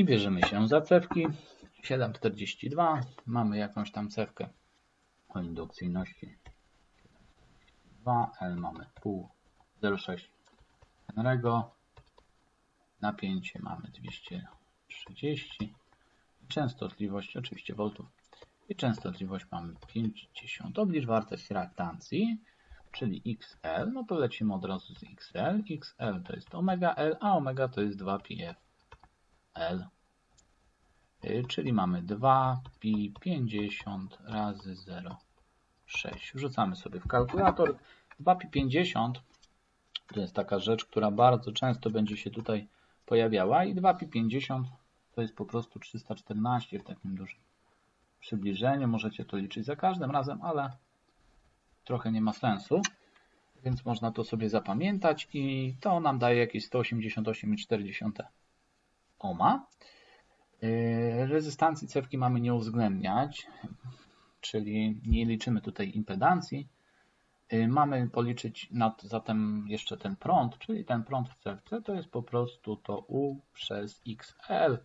I bierzemy się za cewki. 7,42. Mamy jakąś tam cewkę o indukcyjności 2. L mamy pół 0,6 Henry'ego. Napięcie mamy 230. Częstotliwość oczywiście voltów. I częstotliwość mamy 50. Oblicz wartość reaktancji, czyli XL. No to lecimy od razu z XL. XL to jest omega L, a omega to jest 2πf L. Y, czyli mamy 2pi 50 razy 0,6. Wrzucamy sobie w kalkulator. 2pi 50 to jest taka rzecz, która bardzo często będzie się tutaj pojawiała i 2pi 50 to jest po prostu 314 w takim dużym przybliżeniu. Możecie to liczyć za każdym razem, ale trochę nie ma sensu, więc można to sobie zapamiętać i to nam daje jakieś 188,4 ohma. Yy, rezystancji cewki mamy nie uwzględniać, czyli nie liczymy tutaj impedancji. Yy, mamy policzyć nad, zatem jeszcze ten prąd, czyli ten prąd w cewce to jest po prostu to U przez XL.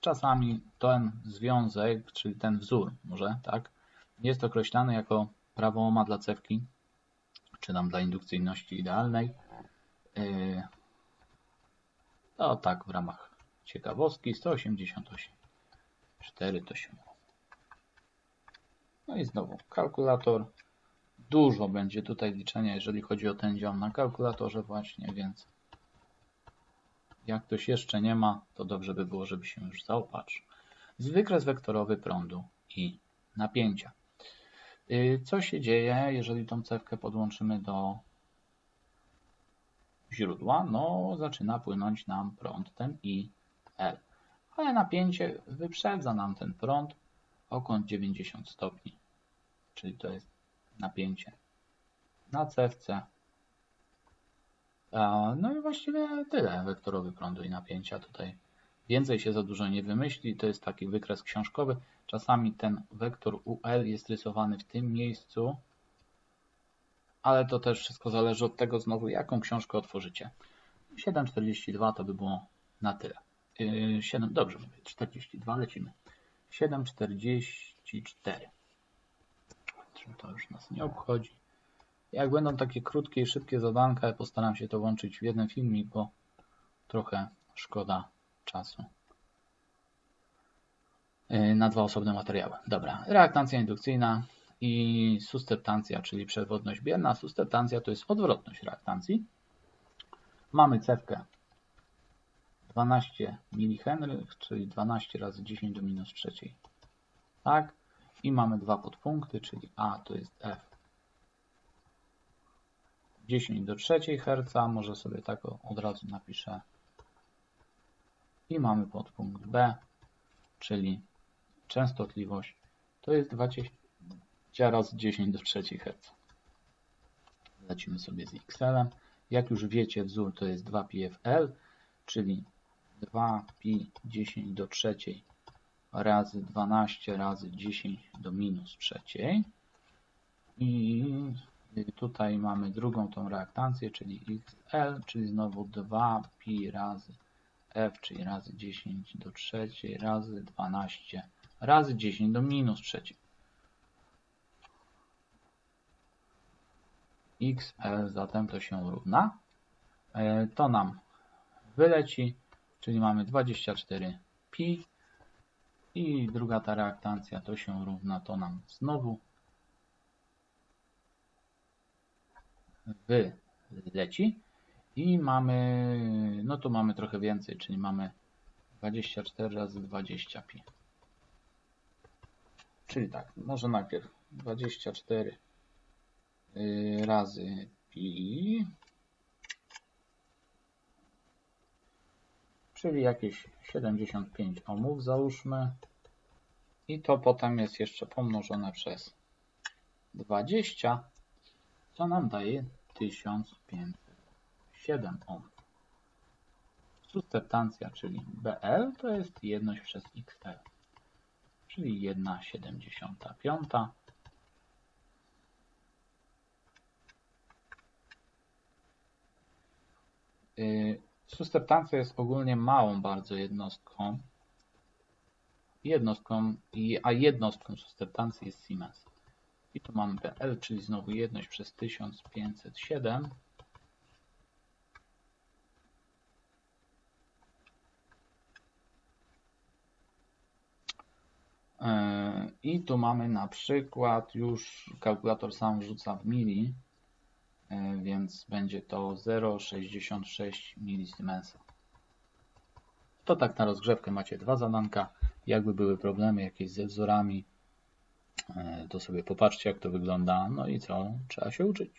Czasami ten związek, czyli ten wzór, może tak, jest określany jako prawo Ohma dla cewki, czy nam dla indukcyjności idealnej. To tak w ramach ciekawostki 188 4 to się no i znowu kalkulator. Dużo będzie tutaj liczenia jeżeli chodzi o ten dział na kalkulatorze właśnie więc jak ktoś jeszcze nie ma to dobrze by było żeby się już zaopatrzył. Wykres wektorowy prądu i napięcia. Y, co się dzieje jeżeli tą cewkę podłączymy do źródła? No zaczyna płynąć nam prąd ten I L. Ale napięcie wyprzedza nam ten prąd o kąt 90 stopni. Czyli to jest napięcie na cewce. No i właściwie tyle wektorowy prądu i napięcia tutaj. Więcej się za dużo nie wymyśli, to jest taki wykres książkowy. Czasami ten wektor UL jest rysowany w tym miejscu, ale to też wszystko zależy od tego znowu, jaką książkę otworzycie. 7,42 to by było na tyle. 7, yy, dobrze mówię, 42, lecimy. 7,44. To już nas nie obchodzi. Jak będą takie krótkie i szybkie zadanka, postaram się to łączyć w jeden filmik, bo trochę szkoda czasu yy, na dwa osobne materiały. Dobra, reaktancja indukcyjna i susteptancja, czyli przewodność bierna. Susteptancja to jest odwrotność reaktancji. Mamy cewkę 12 mH, czyli 12 razy 10 do minus trzeciej. Tak? I mamy dwa podpunkty, czyli A to jest F 10 do trzeciej Hz, może sobie tak od razu napiszę. I mamy podpunkt B, czyli częstotliwość to jest 20 razy 10 do trzeciej Hz. Lecimy sobie z XL-em. Jak już wiecie, wzór to jest 2πfL, czyli 2 pi 10 do trzeciej razy 12 razy 10 do minus trzeciej. I tutaj mamy drugą tą reaktancję, czyli XL, czyli znowu 2 pi razy F, czyli razy 10 do trzeciej razy 12 razy 10 do minus trzeciej. XL zatem to się równa. E, to nam wyleci czyli mamy 24 pi i druga ta reaktancja to się równa to nam znowu wyleci i mamy, no tu mamy trochę więcej, czyli mamy 24 razy 20 pi. Czyli tak, może najpierw 24 y, razy pi czyli jakieś 75 ohmów załóżmy i to potem jest jeszcze pomnożone przez 20 co nam daje 1507 ohmów. Substancja, czyli BL to jest jedność przez XL, czyli 1,75 yy, Substancja jest ogólnie małą bardzo jednostką, jednostką, a jednostką sustertancji jest Siemens. I tu mamy PL, czyli znowu jedność przez 1507. Yy, I tu mamy na przykład już kalkulator sam wrzuca w mili, więc będzie to 0,66 milisimensa. To tak na rozgrzewkę macie dwa zadanka. Jakby były problemy jakieś ze wzorami, yy, to sobie popatrzcie jak to wygląda. No i co? Trzeba się uczyć.